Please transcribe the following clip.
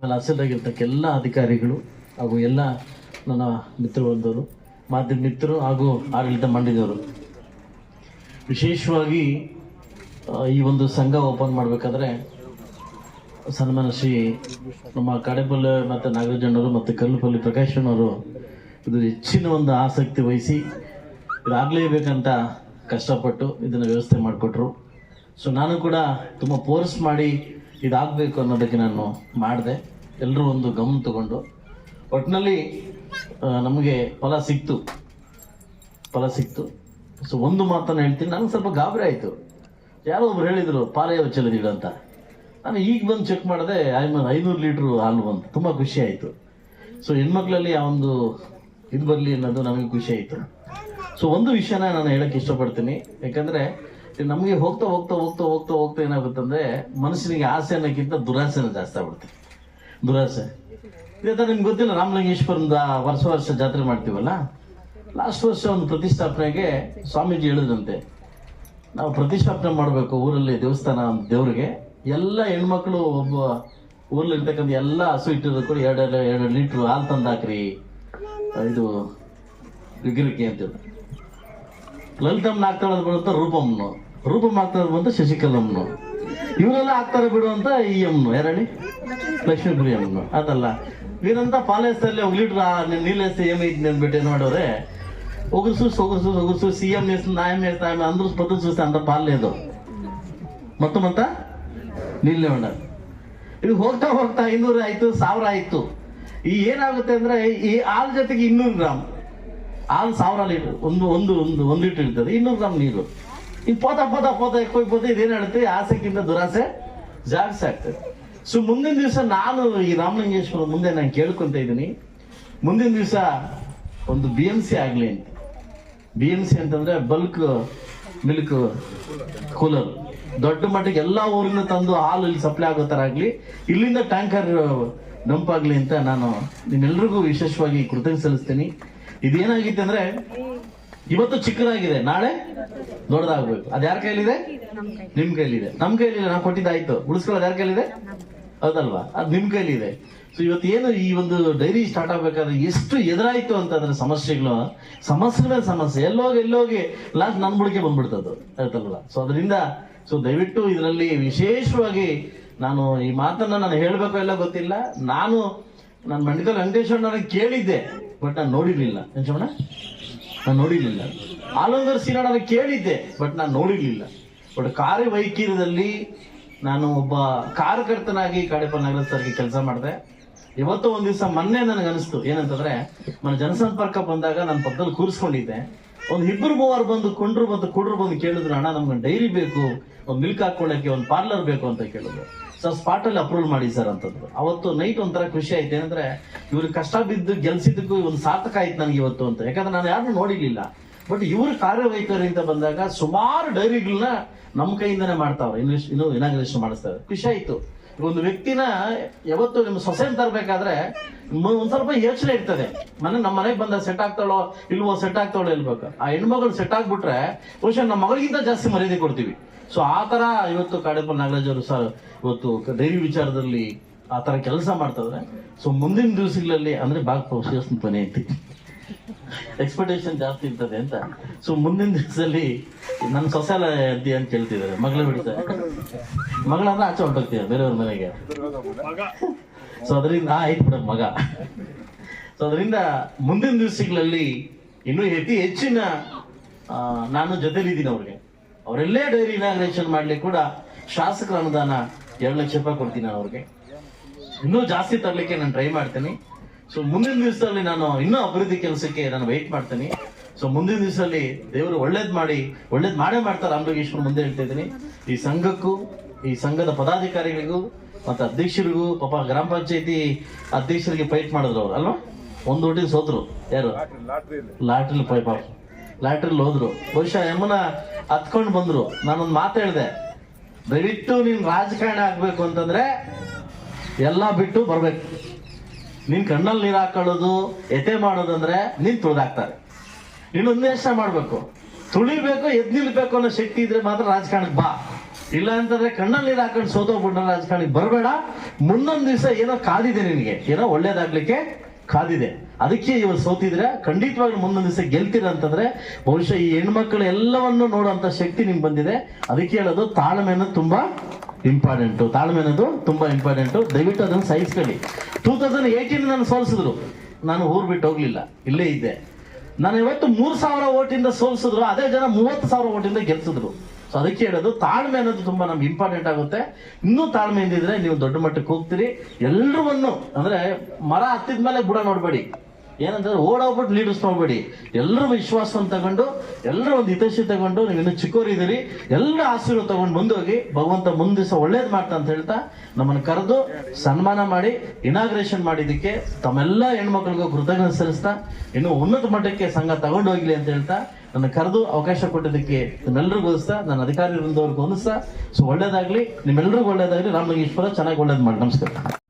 ಆಮೇಲೆ ಹಸಿರಾಗಿರ್ತಕ್ಕ ಎಲ್ಲ ಅಧಿಕಾರಿಗಳು ಹಾಗೂ ಎಲ್ಲ ನನ್ನ ಮಿತ್ರವರ್ಗದವರು ಮಾಧ್ಯಮ ಮಿತ್ರರು ಹಾಗೂ ಆಡಳಿತ ಮಂಡಳಿದವರು. ವಿಶೇಷವಾಗಿ ಈ ಒಂದು ಸಂಘ ಓಪನ್ ಮಾಡಬೇಕಾದ್ರೆ ಸನ್ಮಾನ ಶ್ರೀ ನಮ್ಮ ಕಡೆಪಲ್ಲೆ ಮತ್ತು ನಾಗರಾಜಣ್ಣವರು ಮತ್ತು ಕಲ್ಲುಪಲ್ಲಿ ಪ್ರಕಾಶಣ್ಣವರು ಇದು ಹೆಚ್ಚಿನ ಒಂದು ಆಸಕ್ತಿ ವಹಿಸಿ ಇದಾಗಲೇಬೇಕಂತ ಕಷ್ಟಪಟ್ಟು ಇದನ್ನು ವ್ಯವಸ್ಥೆ ಮಾಡಿಕೊಟ್ರು. ಸೊ ನಾನು ಕೂಡ ತುಂಬ ಪೋರ್ಸ್ ಮಾಡಿ ಇದಾಗಬೇಕು ಅನ್ನೋದಕ್ಕೆ ನಾನು ಮಾಡಿದೆ. ಎಲ್ಲರೂ ಒಂದು ಗಮನ ತಗೊಂಡು. ಒಟ್ಟಿನಲ್ಲಿ ನಮಗೆ ಫಲ ಸಿಕ್ತು. ಫಲ ಸಿಕ್ತು. ಸೊ, ಒಂದು ಮಾತನ್ನು ಹೇಳ್ತೀನಿ. ನನಗೆ ಸ್ವಲ್ಪ ಗಾಬರಿ ಆಯಿತು. ಯಾರೋ ಒಬ್ರು ಹೇಳಿದರು ಪಾಲಯ ಚೆಲ್ಲದಿಡ ಅಂತ. ನಾನು ಈಗ ಬಂದು ಚೆಕ್ ಮಾಡಿದೆ ಐನೂರು ಲೀಟ್ರು ಹಾಲು ಬಂತು. ತುಂಬ ಖುಷಿ ಆಯಿತು. ಸೊ, ಹೆಣ್ಮಕ್ಳಲ್ಲಿ ಆ ಒಂದು ಇದು ಬರಲಿ ಅನ್ನೋದು ನಮಗೆ ಖುಷಿ ಆಯಿತು. ಸೊ, ಒಂದು ವಿಷಯನ ನಾನು ಹೇಳಕ್ಕೆ ಇಷ್ಟಪಡ್ತೀನಿ. ಯಾಕಂದರೆ ನಮಗೆ ಹೋಗ್ತಾ ಹೋಗ್ತಾ ಹೋಗ್ತಾ ಹೋಗ್ತಾ ಹೋಗ್ತಾ ಏನಾಗುತ್ತಂದ್ರೆ ಮನುಷ್ಯನಿಗೆ ಆಸೆ ಅನ್ನೋಕ್ಕಿಂತ ದುರಾಸೆನ ಜಾಸ್ತಿ ಆಗ್ಬಿಡುತ್ತೆ. ದುರಾಸೆ. ಇದೇ ಥರ ನಿಮ್ಗೆ ಗೊತ್ತಿಲ್ಲ, ರಾಮಲಿಂಗೇಶ್ವರದ ವರ್ಷ ವರ್ಷ ಜಾತ್ರೆ ಮಾಡ್ತೀವಲ್ಲ? ಲಾಸ್ಟ್ ವರ್ಷ ಒಂದು ಪ್ರತಿಷ್ಠಾಪನೆಗೆ ಸ್ವಾಮೀಜಿ ಹೇಳಿದಂತೆ ನಾವು ಪ್ರತಿಷ್ಠಾಪನೆ ಮಾಡಬೇಕು ಊರಲ್ಲಿ, ದೇವಸ್ಥಾನ ದೇವ್ರಿಗೆ. ಎಲ್ಲ ಹೆಣ್ಮಕ್ಳು ಒಬ್ಬ ಊರಲ್ಲಿ ಇರ್ತಕ್ಕಂಥ ಎಲ್ಲ ಹಸು ಇಟ್ಟಿರೋದು ಕೂಡ ಎರಡು ಎರಡು ಲೀಟ್ರ್ ಹಾಲು ತಂದು ಹಾಕ್ರಿ ಇದು ವಿಗ್ರಹಕ್ಕೆ ಅಂತೇಳಿ ಲಲಿತಮ್ಮನ ಹಾಕ್ತಾಳೆ ಬಿಡುವಂತ ರೂಪಮ್ಮನು? ರೂಪ ಮಾಡ್ತಾ ಬಂದು ಶಶಿಕಲಮ್ಮನು ಇವರೆಲ್ಲ ಆಗ್ತಾರೆ ಬಿಡು ಅಂತ ಈ ಅಮ್ಮನು ಯಾರಳಿ ಲಕ್ಷ್ಮೀಪುರಿ ಅಮ್ಮನು ಅದಲ್ಲ. ನೀನಂತ ಪಾಲೇಸಲ್ಲಿ ಹೋಗ್ಲಿಟ್ರ ನೀನು ನೀಲೇಸ ಎಂ ಐತಿ ಅಂದ್ಬಿಟ್ಟು ನೋಡೋರೆ. ಒಗರು ಸೂಸ್ ಒಗರು ಸೂಸ್ ಒಗರು ಸೂಸ್ ಸಿ ಎಂ ಎಸ್ ನಾಯಮ್ ಎಸ್ ನಾಯಮ್ ಅಂದ್ರೂ ಬದ್ದು ಸೂಸ್ ಅಂತ ಪಾಲೇದು ಮತ್ತು ಮತ್ತ? ನಿಲ್ಲೇ ಉಂಡ ಇದು ಹೋಗ್ತಾ ಹೋಗ್ತಾ ಇನ್ನೂರು ಆಯಿತು, ಸಾವಿರ ಆಯಿತು. ಈ ಏನಾಗುತ್ತೆ ಅಂದರೆ, ಈ ಹಾಲು ಜೊತೆಗೆ ಇನ್ನೂರು ಗ್ರಾಮ್. ಹಾಲು ಸಾವಿರ ಲೀಟರ್, ಒಂದು ಒಂದು ಒಂದು ಒಂದು ಲೀಟರ್ ಇರ್ತದೆ, ಇನ್ನೂರು ಗ್ರಾಮ್ ನೀರು. ಈ ಪೋತ ಪೋತ ಪೋತ ಎಕ್ಕೋ ಪೋತ ಇದೇನು ಹೇಳುತ್ತೆ ಆಸೆಗಿಂತ ದುರಾಸೆ ಜಾಸ್ತಿ ಆಗ್ತದೆ. ಸೊ ಮುಂದಿನ ದಿವಸ ನಾನು ಈ ರಾಮಲಿಂಗೇಶ್ವರ ಮುಂದೆ ನಾನು ಕೇಳ್ಕೊಂತ ಇದ್ದೀನಿ. ಮುಂದಿನ ದಿವಸ ಒಂದು ಬಿ ಎಂ ಸಿ ಆಗಲಿ ಅಂತ. ಬಿ ಎಂ ಸಿ ಅಂತಂದ್ರೆ ಬಲ್ಕ್ ಮಿಲ್ಕ್ ಕೂಲರ್ ದೊಡ್ಡ ಮಟ್ಟಿಗೆ ಎಲ್ಲ ಊರಿನ ತಂದು ಹಾಲು ಇಲ್ಲಿ ಸಪ್ಲೈ ಆಗೋ ಥರ ಆಗಲಿ. ಇಲ್ಲಿಂದ ಟ್ಯಾಂಕರ್ ಡಂಪ್ ಅಂತ ನಾನು ನಿಮ್ಮೆಲ್ರಿಗೂ ವಿಶೇಷವಾಗಿ ಕೃತಜ್ಞ ಸಲ್ಲಿಸ್ತೀನಿ. ಇದೇನಾಗಿತ್ತು ಅಂದರೆ ಇವತ್ತು ಚಿಕ್ಕದಾಗಿದೆ. ನಾಳೆ ದೊಡ್ಡದಾಗ್ಬೇಕು. ಅದು ಯಾರ ಕೈಲಿದೆ ನಿಮ್ ಕೈಲಿದೆ ನಮ್ ಕೈಲಿದೆ ನಾವು ಕೊಟ್ಟಿದ್ದಾಯ್ತು. ಉಳಿಸ್ಕೊಳ್ಳೋದು ಯಾರ ಕೈಲಿದೆ ಹೌದಲ್ವಾ? ಅದು ನಿಮ್ ಕೈಲಿದೆ ಸೊ ಇವತ್ತು ಏನು ಈ ಒಂದು ಡೈರಿ ಸ್ಟಾರ್ಟ್ ಆಗ್ಬೇಕಾದ್ರೆ ಎಷ್ಟು ಎದುರಾಯ್ತು ಅಂತಂದ್ರೆ ಸಮಸ್ಯೆಗಳು ಸಮಸ್ಯೆ ಮೇಲೆ ಸಮಸ್ಯೆ. ಎಲ್ಲೋಗಿ ಎಲ್ಲೋಗಿ ಲಾಸ್ಟ್ ನನ್ ಬುಡಿಕೆ ಬಂದ್ಬಿಡ್ತದ್ದು. ಆಯ್ತಲ್ವಾ? ಸೊ ಅದರಿಂದ ಸೊ ದಯವಿಟ್ಟು ಇದರಲ್ಲಿ ವಿಶೇಷವಾಗಿ ನಾನು ಈ ಮಾತನ್ನ ನಾನು ಹೇಳ್ಬೇಕು ಎಲ್ಲ ಗೊತ್ತಿಲ್ಲ. ನಾನು ನನ್ನ ಮಂಡಿಕಲ್ ವೆಂಕಟೇಶ್ವರ ಕೇಳಿದ್ದೆ, ಬಟ್ ನಾನು ನೋಡಿರ್ಲಿಲ್ಲ. ಶಿವಣ್ಣ? ನಾನು ನೋಡಿರ್ಲಿಲ್ಲ. ಆಲಂಗರ್ ನಾನು ಕೇಳಿದ್ದೆ, ಬಟ್ ನಾನು ನೋಡಿರ್ಲಿಲ್ಲ. ಬಟ್ ಕಾರ್ಯವೈಖರ್ಯದಲ್ಲಿ ನಾನು ಒಬ್ಬ ಕಾರ್ಯಕರ್ತನಾಗಿ ಕಾಡೆಪ್ಪ ನಗರ ಸರ್ಗೆ ಕೆಲಸ ಮಾಡಿದೆ. ಇವತ್ತು ಒಂದ್ ದಿವಸ ಮೊನ್ನೆ ನನಗೆ ಅನಿಸ್ತು ಏನಂತಂದ್ರೆ ನನ್ನ ಜನಸಂಪರ್ಕ ಬಂದಾಗ ನಾನು ಪಕ್ಕದಲ್ಲಿ ಕೂರಿಸ್ಕೊಂಡಿದ್ದೆ. ಒಂದು ಇಬ್ಬರು ಮೂವರು ಬಂದು ಕೊಂಡ್ರು ಬಂದು ಕುಡ್ರು ಬಂದು ಕೇಳಿದ್ರು, ಅಣ್ಣ, ನಮ್ಗೆ ಡೈರಿ ಬೇಕು, ಒಂದು ಮಿಲ್ಕ್ ಹಾಕೊಳ್ಳಕ್ಕೆ ಒಂದು ಪಾರ್ಲರ್ ಬೇಕು ಅಂತ ಕೇಳಿದ್ರು. ಸರ್, ಸ್ಪಾಟಲ್ಲಿ ಅಪ್ರೂವಲ್ ಮಾಡಿ ಸರ್ ಅಂತಂದ್ರು. ಅವತ್ತು ನೈಟ್ ಒಂಥರ ಖುಷಿ ಆಯ್ತು. ಏನಂದ್ರೆ ಇವ್ರಿಗೆ ಕಷ್ಟ ಬಿದ್ದು ಗೆಲ್ಸಿದ್ದಕ್ಕೂ ಒಂದು ಸಾರ್ಥಕ ಆಯ್ತು ನನಗೆ ಇವತ್ತು ಅಂತ. ಯಾಕಂದ್ರೆ ನಾನು ಯಾರನ್ನೂ ನೋಡಿರ್ಲಿಲ್ಲ. ಬಟ್ ಇವ್ರ ಕಾರ್ಯವೈಖರಿ ಅಂತ ಬಂದಾಗ ಸುಮಾರು ಡೈರಿಗಳನ್ನ ನಮ್ಮ ಕೈಯಿಂದನೇ ಮಾಡ್ತಾವ್ರೆ. ಇನ್ವೆಸ್ಟ್ ಇನ್ನು ಇನಾಗ್ರೇಷನ್ ಮಾಡಿಸ್ತಾರೆ. ಖುಷಿ ಆಯ್ತು. ಒಂದು ವ್ಯಕ್ತಿನ ಯಾವತ್ತು ನಿಮ್ಮ ಸೊಸೆನ್ ತರಬೇಕಾದ್ರೆ ಒಂದ್ ಸ್ವಲ್ಪ ಯೋಚನೆ ಇರ್ತದೆ. ಮನೆ ನಮ್ಮ ಮನೆಗೆ ಬಂದ ಸೆಟ್ ಆಗ್ತಾಳೋ ಇಲ್ವೋ ಸೆಟ್ ಆಗ್ತಾಳೋ ಇಲ್ಬೇಕು ಆ ಹೆಣ್ಮಗಳು ಸೆಟ್ ಆಗ್ಬಿಟ್ರೆ ಬಹುಶಃ ನಮ್ಮ ಮಗಳಿಗಿಂತ ಜಾಸ್ತಿ ಮರ್ಯಾದೆ ಕೊಡ್ತೀವಿ. ಸೊ ಆ ತರ ಇವತ್ತು ಕಾಡಪ್ಪ ನಾಗರಾಜ್ ಅವರು ಸರ್ ಇವತ್ತು ಡೈರಿ ವಿಚಾರದಲ್ಲಿ ಆ ತರ ಕೆಲಸ ಮಾಡ್ತಾದ್ರೆ ಸೊ ಮುಂದಿನ ದಿವಸಗಳಲ್ಲಿ ಅಂದ್ರೆ ಪನಿ ಐತಿ. ಎಕ್ಸ್ಪೆಕ್ಟೇಷನ್ ಜಾಸ್ತಿ ಇರ್ತದೆ ಅಂತ. ಸೊ ಮುಂದಿನ ದಿವಸದಲ್ಲಿ ನನ್ನ ಸೊಸೆಲ ಎದ್ದಿ ಅಂತ ಕೇಳ್ತಿದ್ದಾರೆ ಮಗಳ ಬಿಡ್ತಾರೆ ಮಗಳನ್ನ ಆಚೆ ಹೊಂಟೋಗ್ತೀವಿ ಬೇರೆಯವ್ರ ಮನೆಗೆ? ಸೊ ಅದರಿಂದ ಆಯ್ತು ಬಿಡ ಮಗ. ಸೊ ಅದರಿಂದ ಮುಂದಿನ ದಿವಸಗಳಲ್ಲಿ ಇನ್ನೂ ಅತಿ ಹೆಚ್ಚಿನ ನಾನು ಜೊತೆಲಿದ್ದೀನಿ ಅವ್ರಿಗೆ. ಅವರೆಲ್ಲೇ ಡೈರಿ ಇನಾಗ್ರೇಷನ್ ಮಾಡ್ಲಿಕ್ಕೆ ಕೂಡ ಶಾಸಕರ ಅನುದಾನ ಎರಡು ಲಕ್ಷ ರೂಪಾಯಿ ಕೊಡ್ತೀನಿ ನಾನು ಅವ್ರಿಗೆ. ಇನ್ನೂ ಜಾಸ್ತಿ ತರಲಿಕ್ಕೆ ನಾನು ಟ್ರೈ ಮಾಡ್ತೀನಿ. ಸೊ ಮುಂದಿನ ದಿವಸದಲ್ಲಿ ನಾನು ಇನ್ನೂ ಅಭಿವೃದ್ಧಿ ಕೆಲಸಕ್ಕೆ ನಾನು ವೆಯ್ಟ್ ಮಾಡ್ತೀನಿ. ಸೊ ಮುಂದಿನ ದಿವಸದಲ್ಲಿ ದೇವರು ಒಳ್ಳೇದು ಮಾಡಿ, ಒಳ್ಳೇದು ಮಾಡೇ ಮಾಡ್ತಾರೆ ರಾಮಲಿಂಗೇಶ್ವರ ಮುಂದೆ ಹೇಳ್ತಾ ಇದ್ದೀನಿ. ಈ ಸಂಘಕ್ಕೂ, ಈ ಸಂಘದ ಪದಾಧಿಕಾರಿಗಳಿಗೂ, ಮತ್ತು ಅಧ್ಯಕ್ಷರಿಗೂ, ಪಾಪ ಗ್ರಾಮ ಪಂಚಾಯತಿ ಅಧ್ಯಕ್ಷರಿಗೆ ಫೈಟ್ ಮಾಡಿದ್ರು ಅವ್ರು, ಅಲ್ವಾ? ಒಂದು ಒಟ್ಟಿಗೆ ಸೋತರು. ಯಾರು? ಲಾಟ್ರಿಲಿ ಪಾಪ. ಲಾಟ್ರಿಲಿ ಹೋದ್ರು. ಬಹುಶಃ ಯಮುನ ಹತ್ಕೊಂಡು ಬಂದರು. ನಾನೊಂದು ಮಾತು ಹೇಳಿದೆ. ದಯವಿಟ್ಟು ನೀನು ರಾಜಕಾರಣ ಆಗಬೇಕು ಅಂತಂದರೆ ಎಲ್ಲ ಬಿಟ್ಟು ಬರ್ಬೇಕು. ನಿನ್ ಕಣ್ಣಲ್ಲಿ ನೀರು ಹಾಕೊಳ್ಳೋದು, ಎತೆ ಮಾಡೋದಂದ್ರೆ ನಿನ್ ತುಳಿದಾಕ್ತಾರೆ ನೀನು ಉನ್ಮೇಷ ಮಾಡ್ಬೇಕು. ತುಳಿಬೇಕು, ಎದ್ ನಿಲ್ಬೇಕು ಅನ್ನೋ ಶಕ್ತಿ ಇದ್ರೆ ಮಾತ್ರ ರಾಜಕಾರಣಕ್ಕೆ ಬಾ. ಇಲ್ಲ ಅಂತಂದ್ರೆ ಕಣ್ಣಲ್ಲಿ ನೀರು ಹಾಕೊಂಡು ಸೋತೋಗ್ಬಿಟ್ಟ ರಾಜಕಾರಣಿ ಬರಬೇಡ. ಮುಂದೊಂದು ದಿವಸ ಏನೋ ಕಾದಿದೆ ನಿನಗೆ. ಏನೋ ಒಳ್ಳೇದಾಗ್ಲಿಕ್ಕೆ ಕಾದಿದೆ. ಅದಕ್ಕೆ ಇವರು ಸೋತಿದ್ರೆ ಖಂಡಿತವಾಗ್ಲೂ ಮುಂದೊಂದು ದಿವಸ ಗೆಲ್ತೀರ ಅಂತಂದ್ರೆ ಬಹುಶಃ ಈ ಹೆಣ್ಮಕ್ಳು ಎಲ್ಲವನ್ನು ನೋಡುವಂತ ಶಕ್ತಿ ನಿಮ್ಗೆ ಬಂದಿದೆ. ಅದಕ್ಕೆ ಹೇಳೋದು ತಾಳ್ಮೆ ಅನ್ನೋದು ತುಂಬಾ ಇಂಪಾರ್ಟೆಂಟು ತಾಳ್ಮೆ ಅನ್ನೋದು ತುಂಬಾ ಇಂಪಾರ್ಟೆಂಟು ದಯವಿಟ್ಟು ಅದನ್ನು ಸಹಿಸ್ಕೊಳ್ಳಿ. ಟೂ ತೌಸಂಡ್ ಏಯ್ಟೀನ್ ನಾನು ಸೋಲಿಸಿದ್ರು. ನಾನು ಊರ್ ಬಿಟ್ಟು ಹೋಗಲಿಲ್ಲ. ಇಲ್ಲೇ ಇದ್ದೆ. ನಾನು ಇವತ್ತು ಮೂರು ಸಾವಿರ ಓಟಿಂದ ಸೋಲಿಸಿದ್ರು, ಅದೇ ಜನ ಮೂವತ್ತು ಸಾವಿರ ಓಟಿಂದ ಗೆಲ್ಸಿದ್ರು. ಸೊ ಅದಕ್ಕೆ ಹೇಳೋದು, ತಾಳ್ಮೆ ಅನ್ನೋದು ತುಂಬಾ ನಮ್ಗೆ ಇಂಪಾರ್ಟೆಂಟ್ ಆಗುತ್ತೆ. ಇನ್ನೂ ತಾಳ್ಮೆಯಿಂದ ಇದ್ರೆ ನೀವು ದೊಡ್ಡ ಮಟ್ಟಕ್ಕೆ ಹೋಗ್ತೀರಿ. ಎಲ್ರವನ್ನು, ಅಂದ್ರೆ ಮರ ಹತ್ತಿದ ಮೇಲೆ ಬುಡ ನೋಡ್ಬೇಡಿ. ಏನಂತಂದ್ರೆ ಓಡೋಗ್ಬಿಟ್ಟು ಲೀಡರ್ಸ್ ನೋಡ್ಬೇಡಿ ಎಲ್ಲರೂ ವಿಶ್ವಾಸವನ್ನು ತಗೊಂಡು, ಎಲ್ಲರೂ ಒಂದು ಹಿತಶಿ ತಗೊಂಡು, ನೀವು ಇನ್ನು ಚಿಕ್ಕವರಿದ್ದೀರಿ ಎಲ್ಲ ಆಶೀರ್ವಾದ ತಗೊಂಡು ಮುಂದೋಗಿ ಭಗವಂತ ಮುಂದಿಸ ಒಳ್ಳೇದು ಮಾಡ್ತಾ ಅಂತ ಹೇಳ್ತಾ ನಮ್ಮನ್ನು ಕರೆದು ಸನ್ಮಾನ ಮಾಡಿ ಇನಾಗ್ರೇಷನ್ ಮಾಡಿದ್ದಕ್ಕೆ ತಮ್ಮೆಲ್ಲ ಹೆಣ್ಮಕ್ಳಿಗೂ ಕೃತಜ್ಞತೆ ಸಲ್ಲಿಸ್ತಾ, ಇನ್ನು ಉನ್ನತ ಮಟ್ಟಕ್ಕೆ ಸಂಘ ತಗೊಂಡು ಹೋಗ್ಲಿ ಅಂತ ಹೇಳ್ತಾ ನನ್ನ ಕರೆದು ಅವಕಾಶ ಕೊಟ್ಟಿದ್ದಕ್ಕೆ ನಿಮ್ಮೆಲ್ಲರಿಗೂ ಓದಿಸ್ತಾ ನನ್ನ ಅಧಿಕಾರಿ ವೃಂದವ್ರಿಗೆ ಹೊಂದಿಸ್ತಾ ಸೊ ಒಳ್ಳೇದಾಗ್ಲಿ, ನಿಮ್ಮೆಲ್ಲರಿಗೂ ಒಳ್ಳೇದಾಗ್ಲಿ, ರಾಮಲಿಂಗೇಶ್ವರ ಚೆನ್ನಾಗಿ ಒಳ್ಳೇದು ಮಾಡಿ. ನಮಸ್ಕಾರ.